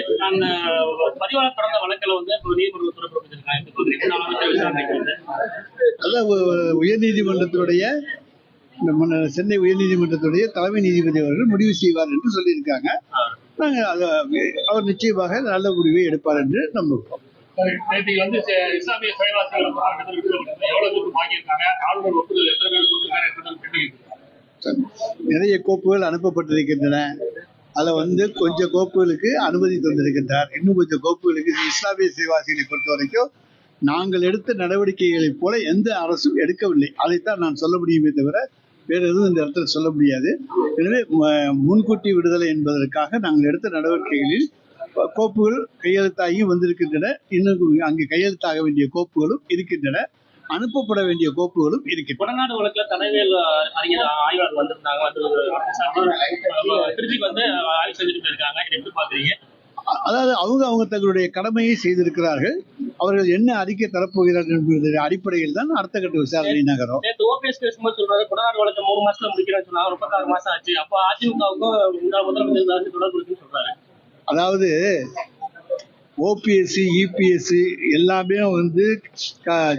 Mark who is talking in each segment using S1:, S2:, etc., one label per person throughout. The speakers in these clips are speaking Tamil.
S1: அந்த பதிவாளர் தொடர்ந்த வழக்கில் வந்து இப்போ நீதிமன்றத்தில் பிறப்பிச்சிருக்காங்க இப்போ ரெண்டு அமைச்சர் விசாரணைக்கு வந்து.
S2: அதான் உ- உயர்நீதிமன்றத்தினுடைய இந்த முன்ன- சென்னை உயர்நீதிமன்றத்துடைய தலைமை நீதிபதி அவர்கள் முடிவு செய்வார் என்று சொல்லியிருக்காங்க. நாங்கள் அதை அவர் நிச்சயமாக நல்ல முடிவை எடுப்பார் என்று நம்புகிறோம்.
S1: வந்து இஸ்லாமிய
S2: நிறைய கோப்புகள் அனுப்பப்பட்டிருக்கின்றன. அதில் வந்து கொஞ்சம் கோப்புகளுக்கு அனுமதி தந்திருக்கின்றார். இன்னும் கொஞ்சம் கோப்புகளுக்கு இஸ்லாமிய சிவாசிகளை பொறுத்த வரைக்கும் நாங்கள் எடுத்த நடவடிக்கைகளைப் போல எந்த அரசும் எடுக்கவில்லை. அதைத்தான் நான் சொல்ல முடியுமே தவிர வேறு எதுவும் இந்த இடத்துல சொல்ல முடியாது. எனவே முன்கூட்டி விடுதலை என்பதற்காக நாங்கள் எடுத்த நடவடிக்கைகளில் கோப்புகள் கையெழுத்தாகி வந்திருக்கின்றன. இன்னும் அங்கே கையெழுத்தாக வேண்டிய கோப்புகளும் இருக்கின்றன. அனுப்பப்பட வேண்டிய கோப்புகளும் இருக்கின்றன.
S1: கொடநாடு வழக்குல தலைமையில் அறிஞர் ஆய்வாளர் வந்திருந்தாங்க. வந்து திருச்சிக்கு வந்து ஆய்வு செஞ்சுட்டு போயிருக்காங்க. எப்படி பாக்குறீங்க
S2: அதாவது அவங்க அவங்க தங்களுடைய கடமையை செய்திருக்கிறார்கள். அவர்கள் என்ன அறிக்கை தரப்போகிறார்கள் என்பது அடிப்படையில் தான் அடுத்த கட்ட விசாரணை நகரும்.
S1: நேற்று ஓபிஎஸ் பேசும்போது சொல்றாரு கொடநாடு வழக்கு மூணு மாசத்துல முடிக்கிறேன்னு சொன்னாங்க. முப்பத்தாறு மாசம் ஆச்சு. அப்போ அதிமுகவுக்கும் முதலமைச்சர் அரசு தொடர்பு இருக்குன்னு சொல்றாரு.
S2: அதாவது ஓபிஎஸ்சி இபிஎஸ்சி எல்லாமே வந்து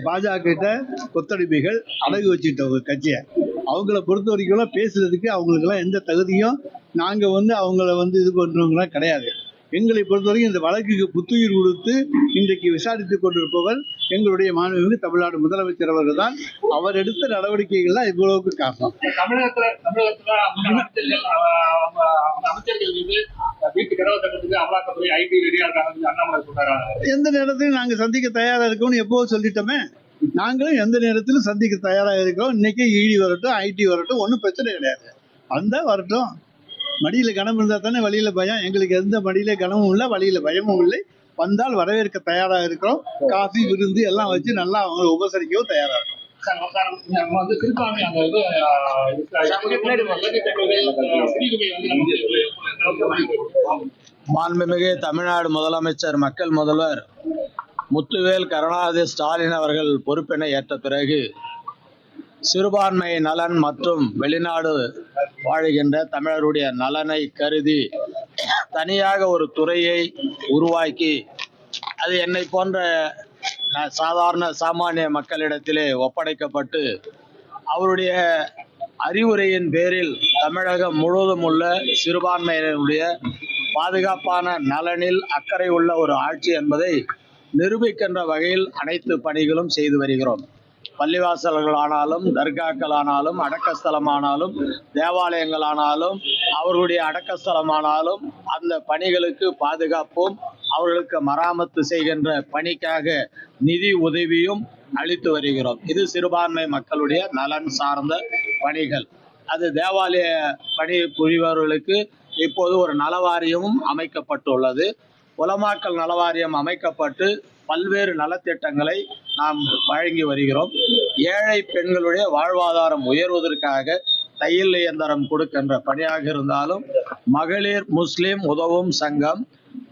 S2: பாஜக கிட்ட கொத்தடிமைகள் அடகு வச்சுட்டவங்க கட்சியை. அவங்கள பொறுத்த வரைக்கும் பேசுறதுக்கு அவங்களுக்கெல்லாம் எந்த தகுதியும் நாங்கள் வந்து அவங்கள வந்து இது பண்ணுறவங்களாம் கிடையாது. எங்களை பொறுத்த வரைக்கும் இந்த வழக்குக்கு புத்துயிர் கொடுத்து இன்றைக்கு விசாரித்து கொண்டிருப்பவர் எங்களுடைய மாணவர்கள் தமிழ்நாடு முதலமைச்சர் அவர்கள் தான் அவர் எடுத்த நடவடிக்கைகள் தான் இவ்வளவுக்கு காரணம்.
S1: தமிழகத்துல தமிழகத்துல அமைச்சர்கள் மீது
S2: எந்த நேரத்திலும் நாங்கள் சந்திக்க தயாராக இருக்கோம்னு எப்போ சொல்லிட்டோமே நாங்களும் எந்த நேரத்திலும் சந்திக்க தயாராக இருக்கிறோம் இன்னைக்கு இடி வரட்டும் ஐடி வரட்டும் ஒன்றும் பிரச்சனை கிடையாது. வந்தா வரட்டும். மடியில கனம் இருந்தால் தானே வழியில பயம். எங்களுக்கு எந்த மடியில கனமும் இல்லை வழியில பயமும் இல்லை. வந்தால் வரவேற்க தயாராக இருக்கிறோம் காஃபி விருந்து எல்லாம் வச்சு நல்லா அவங்களை உபசரிக்கவும் தயாராக இருக்கும்
S1: நம்ம வந்து திருப்பாமி அந்த இது
S3: மாண்புமிகு தமிழ்நாடு முதலமைச்சர் மக்கள் முதல்வர் முத்துவேல் கருணாநிதி ஸ்டாலின் அவர்கள் பொறுப்பினை ஏற்ற பிறகு சிறுபான்மை நலன் மற்றும் வெளிநாடு வாழுகின்ற தமிழருடைய நலனை கருதி தனியாக ஒரு துறையை உருவாக்கி அது என்னை போன்ற சாதாரண சாமானிய மக்களிடத்திலே ஒப்படைக்கப்பட்டு அவருடைய அறிவுரையின் பேரில் தமிழகம் முழுவதும் உள்ள சிறுபான்மையினருடைய பாதுகாப்பான நலனில் அக்கறை உள்ள ஒரு ஆட்சி என்பதை நிரூபிக்கின்ற வகையில் அனைத்து பணிகளும் செய்து வருகிறோம். பள்ளிவாசல்கள் ஆனாலும் தர்காக்கள் ஆனாலும் அடக்கஸ்தலமானாலும் தேவாலயங்களானாலும் அவர்களுடைய அடக்கஸ்தலமானாலும் அந்த பணிகளுக்கு பாதுகாப்பும். அவர்களுக்கு மராமத்து செய்கின்ற பணிக்காக நிதி உதவியும் அளித்து வருகிறோம். இது சிறுபான்மை மக்களுடைய நலன் சார்ந்த பணிகள். அது தேவாலய பணி புரிபவர்களுக்கு இப்போது ஒரு நலவாரியமும் அமைக்கப்பட்டுள்ளது. உலமாக்கல் நலவாரியம் அமைக்கப்பட்டு பல்வேறு நலத்திட்டங்களை நாம் வழங்கி வருகிறோம். ஏழை பெண்களுடைய வாழ்வாதாரம் உயர்வதற்காக தையல் இயந்திரம் கொடுக்கின்ற பணியாக இருந்தாலும் மகளிர் முஸ்லிம் உதவும் சங்கம்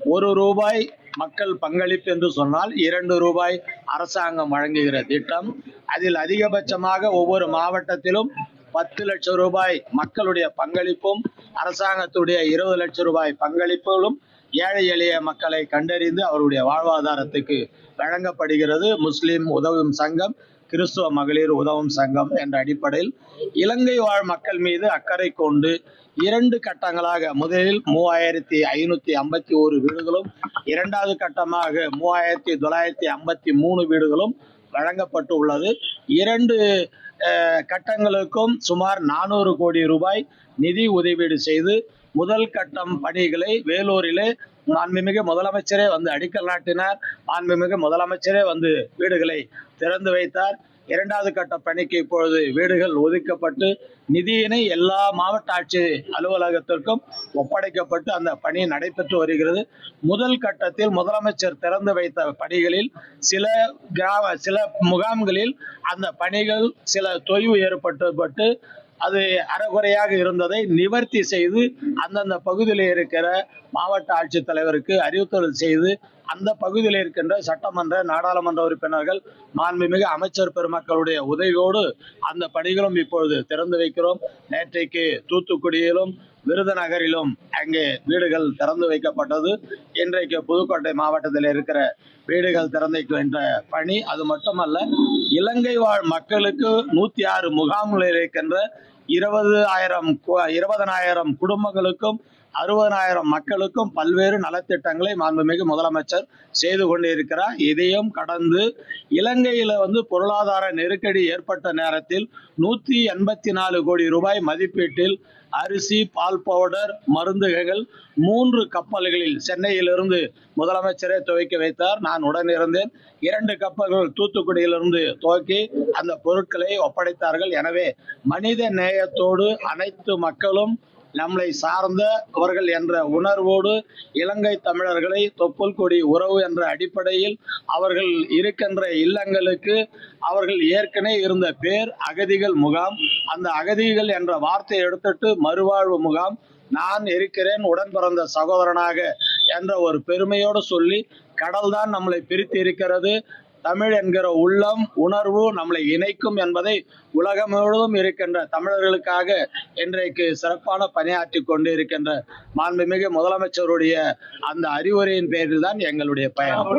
S3: ஒரு ரூபாய் மக்கள் பங்களிப்பு என்று சொன்னால் இரண்டு ரூபாய் அரசாங்கம் வழங்குகிற திட்டம். அதில் அதிகபட்சமாக ஒவ்வொரு மாவட்டத்திலும் பத்து லட்சம் ரூபாய் மக்களுடைய பங்களிப்பும் அரசாங்கத்துடைய இருபது லட்சம் ரூபாய் பங்களிப்புகளும் ஏழை எளிய மக்களை கண்டறிந்து அவருடைய வாழ்வாதாரத்துக்கு வழங்கப்படுகிறது. முஸ்லிம் உதவும் சங்கம் கிறிஸ்துவ மகளிர் உதவும் சங்கம் என்ற அடிப்படையில் இலங்கை வாழ் மக்கள் மீது அக்கறை கொண்டு இரண்டு கட்டங்களாக முதலில் மூவாயிரத்தி ஐநூத்தி ஐம்பத்தி ஒரு வீடுகளும் இரண்டாவது கட்டமாக மூவாயிரத்தி தொள்ளாயிரத்தி ஐம்பத்தி மூணு வீடுகளும் வழங்கப்பட்டு உள்ளது. இரண்டு கட்டங்களுக்கும் சுமார் நானூறு கோடி ரூபாய் நிதி உதவீடு செய்து முதல் கட்டம் பணிகளை வேலூரிலே மாண்புமிகு முதலமைச்சரே வந்து அடிக்கல் நாட்டினார். மாண்புமிகு முதலமைச்சரே வந்து வீடுகளை திறந்து வைத்தார். இரண்டாவது கட்ட பணிக்கு இப்பொழுது வீடுகள் ஒதுக்கப்பட்டு நிதியினை எல்லா மாவட்ட ஆட்சி அலுவலகத்திற்கும் ஒப்படைக்கப்பட்டு அந்த பணி நடைபெற்று வருகிறது. முதல் கட்டத்தில் முதலமைச்சர் திறந்து வைத்த பணிகளில் சில கிராம சில முகாம்களில் அந்த பணிகள் சில தொய்வு ஏற்பட்டுப்பட்டு அது அறகுறையாக இருந்ததை நிவர்த்தி செய்து அந்தந்த பகுதியில் இருக்கிற மாவட்ட ஆட்சித்தலைவருக்கு அறிவுறுத்தல் செய்து அந்த பகுதியில் இருக்கின்ற சட்டமன்ற நாடாளுமன்ற உறுப்பினர்கள் மாண்புமிகு அமைச்சர் பெருமக்களுடைய உதவியோடு அந்த பணிகளும் இப்பொழுது திறந்து வைக்கிறோம். நேற்றைக்கு தூத்துக்குடியிலும் விருதுநகரிலும் அங்கே வீடுகள் திறந்து வைக்கப்பட்டது. இன்றைக்கு புதுக்கோட்டை மாவட்டத்தில் இருக்கிற வீடுகள் திறந்து என்ற பணி. அது மட்டுமல்ல இலங்கை வாழ் மக்களுக்கு நூத்தி ஆறு முகாம்களில் இருக்கின்ற இருபது ஆயிரம் இருபதனாயிரம் குடும்பங்களுக்கும் அறுபதாயிரம் மக்களுக்கும் பல்வேறு நலத்திட்டங்களை மாண்புமிகு முதலமைச்சர் செய்து கொண்டிருக்கிறார். இதையும் கடந்து இலங்கையில வந்து பொருளாதார நெருக்கடி ஏற்பட்ட நேரத்தில் நூத்தி எண்பத்தி நாலு கோடி ரூபாய் மதிப்பீட்டில் அரிசி பால் பவுடர் மருந்துகள் மூன்று கப்பல்களில் சென்னையிலிருந்து முதலமைச்சரே துவக்கி வைத்தார். நான் உடன் இருந்தேன் இரண்டு கப்பல்கள் தூத்துக்குடியிலிருந்து துவக்கி அந்த பொருட்களை ஒப்படைத்தார்கள். எனவே மனித நேயத்தோடு அனைத்து மக்களும் நம்மளை சார்ந்த அவர்கள் என்ற உணர்வோடு இலங்கை தமிழர்களை தொப்புள் கொடி உறவு என்ற அடிப்படையில் அவர்கள் இருக்கின்ற இல்லங்களுக்கு அவர்கள் ஏற்கனவே இருந்த பேர் அகதிகள் முகாம். அந்த அகதிகள் என்ற வார்த்தையை எடுத்துட்டு மறுவாழ்வு முகாம். நான் இருக்கிறேன் உடன் பிறந்த சகோதரனாக என்ற ஒரு பெருமையோடு சொல்லி கடல் தான் நம்மளை பிரித்து இருக்கிறது. தமிழ் என்கிற உள்ளம் உணர்வு நம்மளை இணைக்கும் என்பதை உலகம் முழுவதும் இருக்கின்ற தமிழர்களுக்காக இன்றைக்கு சிறப்பான பணியாற்றி கொண்டு இருக்கின்ற மாண்புமிகு முதலமைச்சருடைய அந்த அறிவுரையின் பேரில் தான் எங்களுடைய பயணம்.